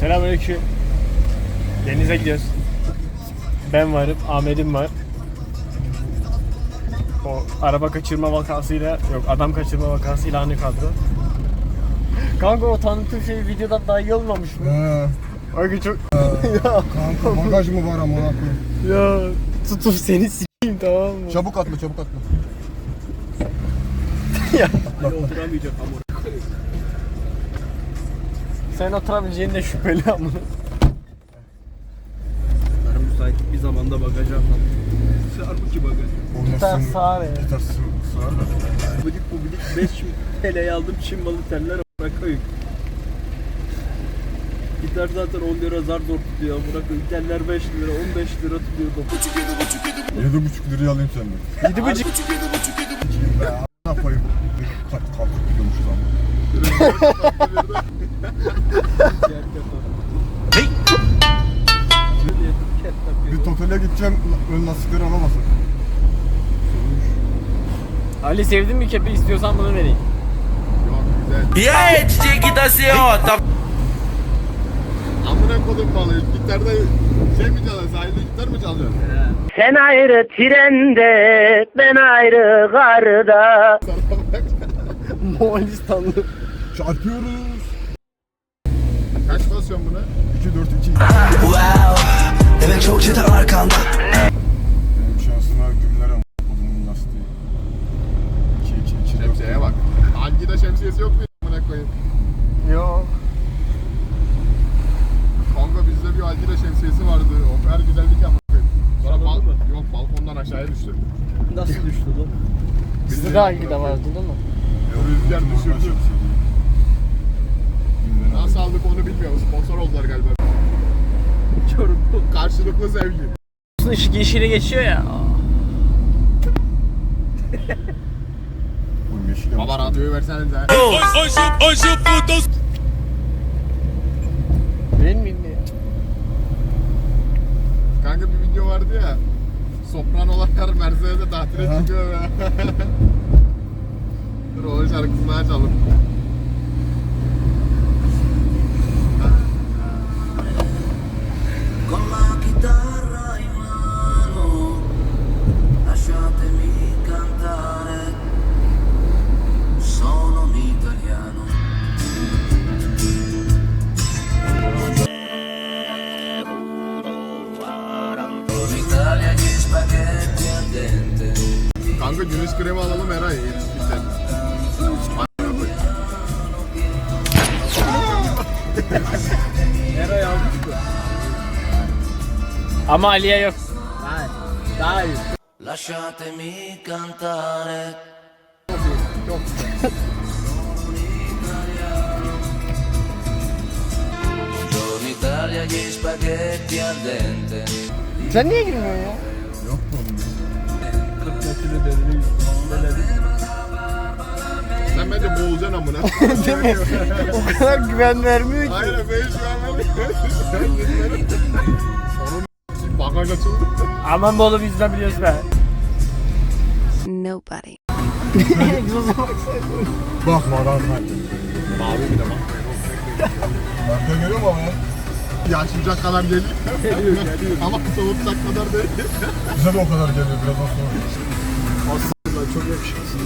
Selamünaleyküm. Denize gidiyoruz. Ben varım, Ahmet'im var. O araba kaçırma vakasıyla, yok adam kaçırma vakasıyla aynı kadro. Kanka o tanıtım şey videodan daha iyi olmamış mı? He. Kanka çok... Kanka bagaj mı var ama ona koyayım. ya tutup seni s**eyim tamam mı? Çabuk atla çabuk atla. Oturamayacak ama. Sen oturabileceğin de şüpheli ama. Yarın müsait bir zamanda bagaja atalım. Sığar mı ki bagaj? Gitar sağır ya. Gitar sı- sığar da. Bıdık bu bıdık 5 TL'ye aldım Çin malı teller amına koyayım. Gitar zaten 10 lira zar zor tutuyor amına koyayım. Teller 5 lira 15 lira tutuyor. 7,5 liraya alayım senden. Yedi buçuk. Kim be? Ne koyayım? Kalkıp gidiyormuşuz ama. gideceğim ön lastikleri alamasın. Ali sevdin mi kepi istiyorsan bunu vereyim. Yok güzel. Assim, ó, tá Amına kodum balığı. Gitarda şey mi çalıyorsun? Sahilde gitar mı çalıyorsun? Sen ayrı trende, ben ayrı garda. Moğolistanlı. Çarpıyoruz. Kaç basıyorsun buna? 2 4 2. Wow, demek çok çete arkanda Benim şansıma gümler ama kodumun lastiği. 2 2 2 Şemsiyeye bak. Hangi de şemsiyesi yok mu amına koyayım? Yok. Kanka bizde bir Algida şemsiyesi vardı. O kadar güzeldi ki koyayım. Sonra bal mı? yok balkondan aşağıya düştü. Nasıl düştü lan? Bizde de hangi de vardı değil mi? O rüzgar düşürdü. Nasıl aldık onu bilmiyorum. Sponsor oldular galiba. Çorumlu. Karşılıklı sevgi. Işık yeşile geçiyor ya. Baba radyoyu versenize. Değil miydi? Kanka bir video vardı ya. Sopranolar Mercedes'e tatile çıkıyor ya. Dur onun şarkısını açalım. Kanka güneş kremi alalım Eray. Yetişmişler. Eray almış mı? Ama Ali'ye yok. Hayır. Daha iyi. Lasciatemi cantare Buongiorno Italia gli spaghetti al dente Sen niye girmiyorsun ya? Yok mu oğlum? 40 metre derine Sen bence boğulacaksın amına. Değil mi? o kadar güven vermiyor ki. Hayır ben şu an Sen gitmedin. Onun bagaj açıldı. Aman be oğlum yüzden biliyoruz be. Nobody. Bakma lan Mavi bir de bak. Marka görüyor mu ama? Yaşayacak kadar geliyor. Geliyor geliyor. Ama soğutacak kadar değil. Bize de o kadar geliyor birazdan sonra. Çok yakışıklısın.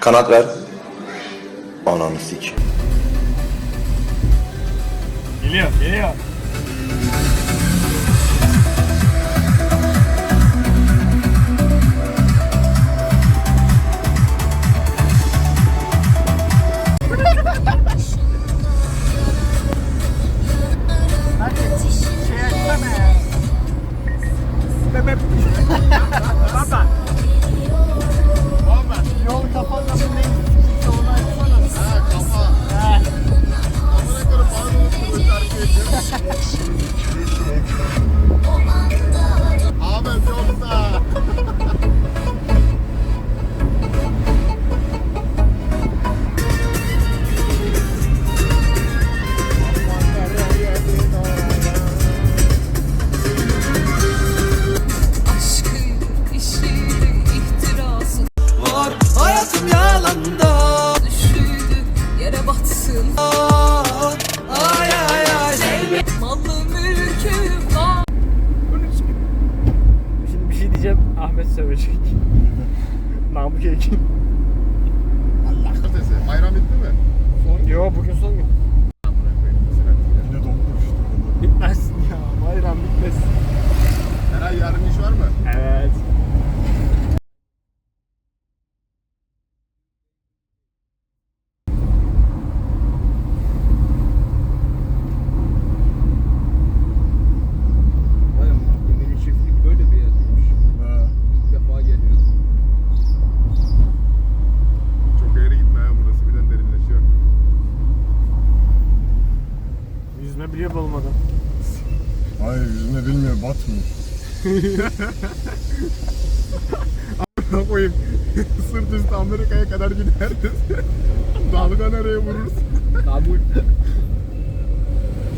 Kanat ver. Ananı sik. Geliyor, geliyor. Ahmet sövecek. Namık Ekin. Allah ötesi. Bayram bitti mi? Yo bugün son gün. Amına koyayım. Sıra. Yine donmuş işte. Bitmez ya bayram bitmez. Eray yarın iş var mı? Evet. Vay amına koyayım, çiftlik böyle bir yermiş. Ha. İlk defa geliyorum. Çok ileri gitme ya burası birden derinleşiyor. Yüzme biliyor olmadan. Hayır yüzme bilmiyor batmıyor. Ne koyayım? Sırt üstü Amerika'ya kadar gideriz. Dalga nereye vururuz? Kabul.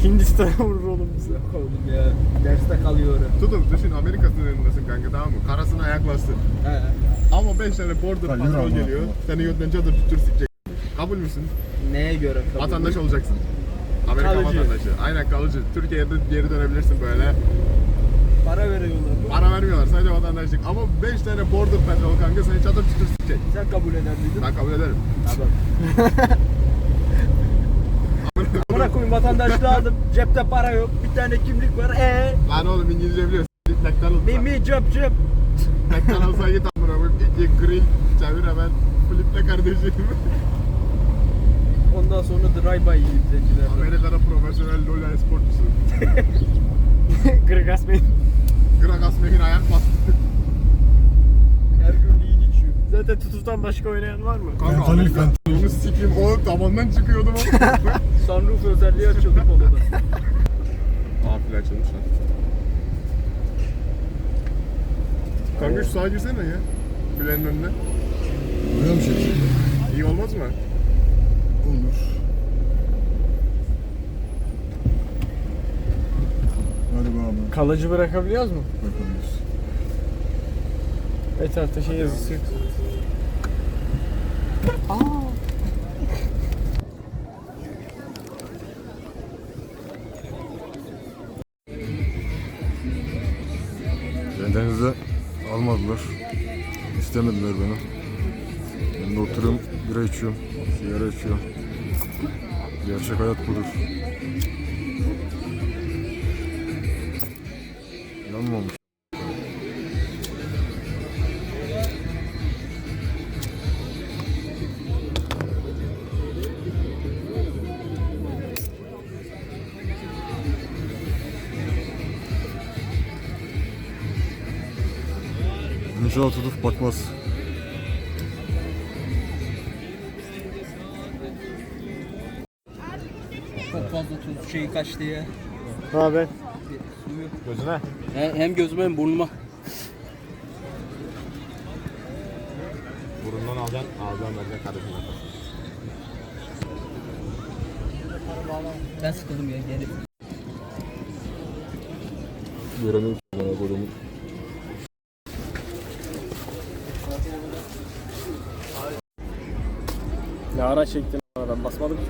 Hindistan'a vurur oğlum bize. Oğlum ya. Derste kalıyor. Tutun düşün Amerika sınırındasın kanka tamam mı? Karasına yaklaşsın. He. Ama 5 tane border yürü patrol ama. geliyor. Seni götten çadır tutur sikecek. Kabul müsün? Neye göre kabul? Vatandaş olacaksın. Amerika Kalıcı. vatandaşı. Aynen kalıcı. Türkiye'ye de geri dönebilirsin böyle. Para veriyorlar. Para vermiyorlar sadece vatandaşlık. Ama 5 tane border patrol kanka seni çadır tutur sikecek. Sen kabul eder miydin? Ben kabul ederim. Tamam. Amına koyayım vatandaşlığı aldım. Cepte para yok. Bir tane kimlik var. E Lan oğlum İngilizce biliyorsun. Git McDonald's'a. Mimi cöp cöp. McDonald's'a git amına koyayım. İki grill çevir hemen. Fliple kardeşim. Ondan sonra drive-by yiyip zenciler. Amerika'da profesyonel LoL sporcusu. Gregas Bey. Gragas Mehin ayak bastı. Her gün lean içiyor. Zaten tutuftan başka oynayan var mı? Kanka Fentanil, Amerika. Onu sikeyim. O tabandan çıkıyordum ama. Sunroof özelliği açıldı poloda. Amfil açılmış lan. Kanka şu sağa girsene ya. Bilenin önüne. Duyuyor musun şey? İyi olmaz mı? Olur. Hadi bakalım. Kalıcı bırakabiliyoruz mu? Bakabiliriz. Etrafta şey yazısı yok. Beni denize almadılar. İstemediler beni. Ben de oturuyorum, bira içiyorum, sigara içiyorum. Gerçek hayat budur. Yanmamış. İnşallah tutup batmaz. Çok fazla tuz şeyi kaçtı ya. Ne haber? Gözüne. He- Hem gözüme hem burnuma. Burundan alacaksın, ağzından vereceksin kardeşim. Ben sıkıldım ya gelip. Göremiyorum bana kodumu. Ne ara çektin ben basmadım ki.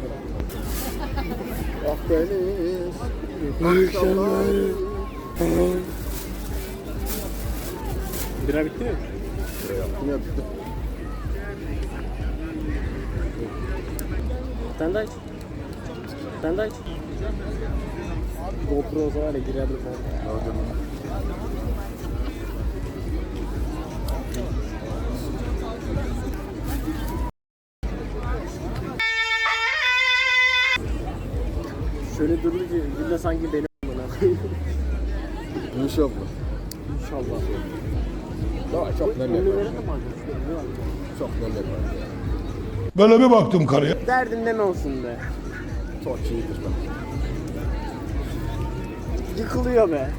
Ah deniz. Akşamlar. Bira bitti mi? Yaptım yaptım. Sen de iç. Sen de iç. GoPro olsa var ya girerdim ben. Şöyle durdu ki Gülle sanki benim. İnşallah. İnşallah. Daha çok acaba? Çok yapar. Böyle bir baktım karıya. Derdin ne olsun be. Çok iyidir ben. Yıkılıyor be.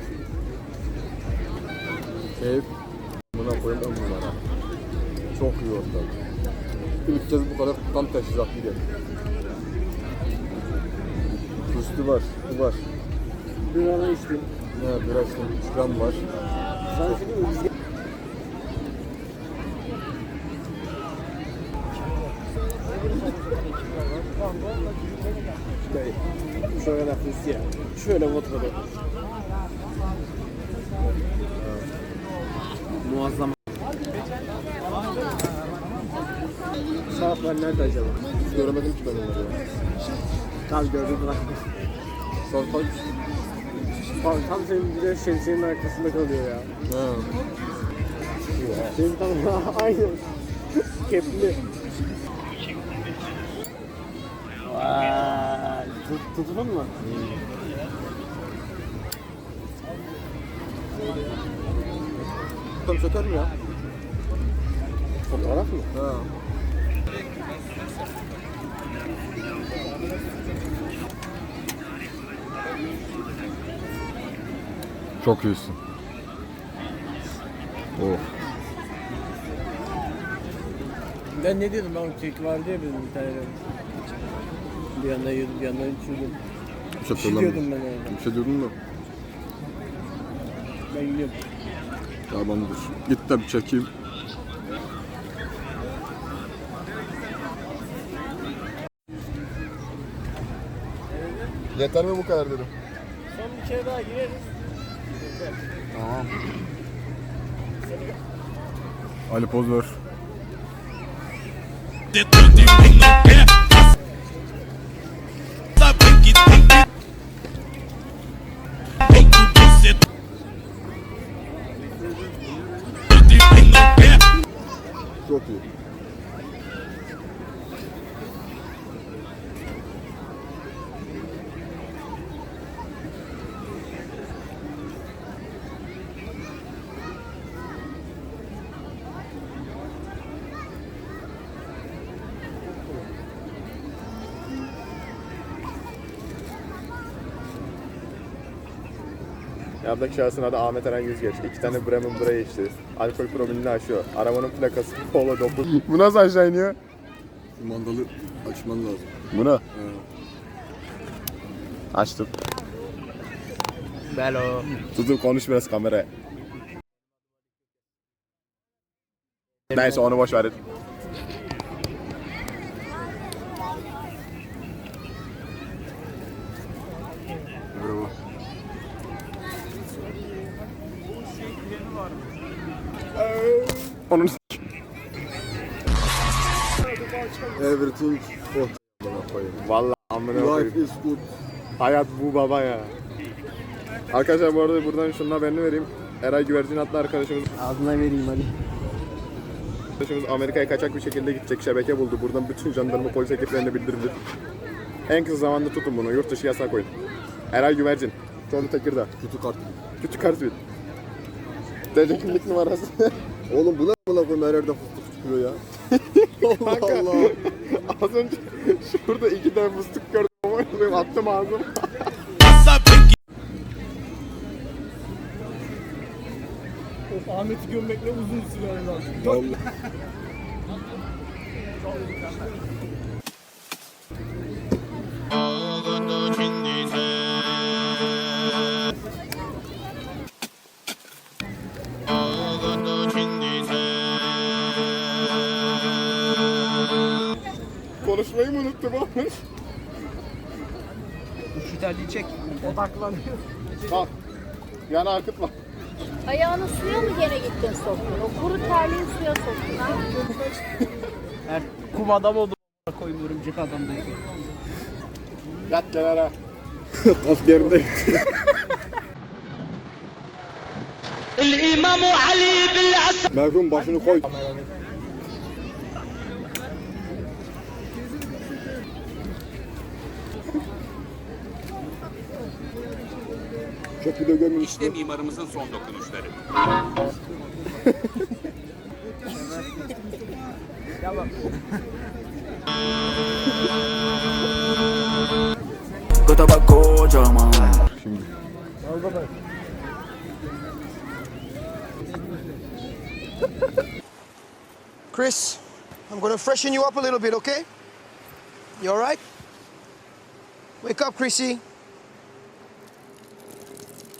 Keyif. Buna koyayım on numara. Çok iyi ortam. İlk kez bu kadar tam teşhisat gidiyor. Üstü var, bu var. Dün ona içtim. Ne biraz ikram var. Sana şey diyeyim mi? Biz Şöyle ya. Da. Muazzam. Saatler nerede acaba? Hiç göremedim ki ben onları ya. Tam gördüm bırak. Saat kaç? Tam, senin bir de şemsiyenin arkasında kalıyor ya. Ha. Senin tam aynı. Kepli. Vay. Tut, tutulur mu? Tam söker mi ya? Fotoğraf mı? Ha. Çok iyisin. Oh. Ben ne diyordum ben kek vardı ya benim bir tane. Bir yandan yiyordum bir yandan içiyordum. Bir şey diyordum ben orada. Bir şey diyordun da. Ben yiyorum. Tamamdır. Git de bir çekeyim. Yeter mi bu kadar dedim. Son bir kere daha gireriz. Tamam. Ali poz ver. Çok iyi. Yanımdaki şahsın adı Ahmet Eren Yüzgeç. İki tane Bremen Bre içti. Alkol promilini aşıyor. Arabanın plakası Polo 9. Bu nasıl aşağı iniyor? Şu mandalı açman lazım. Bunu. Açtım. Belo. Tutun konuş biraz kameraya. Neyse onu boş verin. Onun Everything koyayım. Vallahi amına koyayım. Life is good. Hayat bu baba ya. Arkadaşlar bu arada buradan şunun haberini vereyim. Eray Güvercin adlı arkadaşımız, Ağzına vereyim hadi. arkadaşımız Amerika'ya kaçak bir şekilde gidecek şebeke buldu. Buradan bütün jandarma polis ekiplerine bildirilir. En kısa zamanda tutun bunu. Yurt dışı yasak koyun. Eray Güvercin. Çorlu Tekirdağ. Kötü kart. Küçük Kartvil. TC kimlik numarası. Oğlum bu ne amına koyayım her yerde fıstık çıkıyor ya. Allah Kanka. Allah. Az önce şurada iki tane fıstık gördüm. Ama koyayım, Attım ağzım. Of Ahmet'i gömmekle uzun süre lazım. Allah. Konuşmayı mı unuttum Ahmet? Şu terliği çek. Odaklanıyor. Al. Yani akıtma. Ayağını suya mı gene gittin soktun? O kuru terliği suya soktun ha? Her kum adam oldu. Koyayım örümcek adam değil. Yat kenara. Askerinde. Merhum başını koy. Video görmeyin işte. mimarımızın son dokunuşları. Göte bak kocaman Şimdi. Chris, I'm gonna freshen you up a little bit, okay? You all right? Wake up, Chrissy.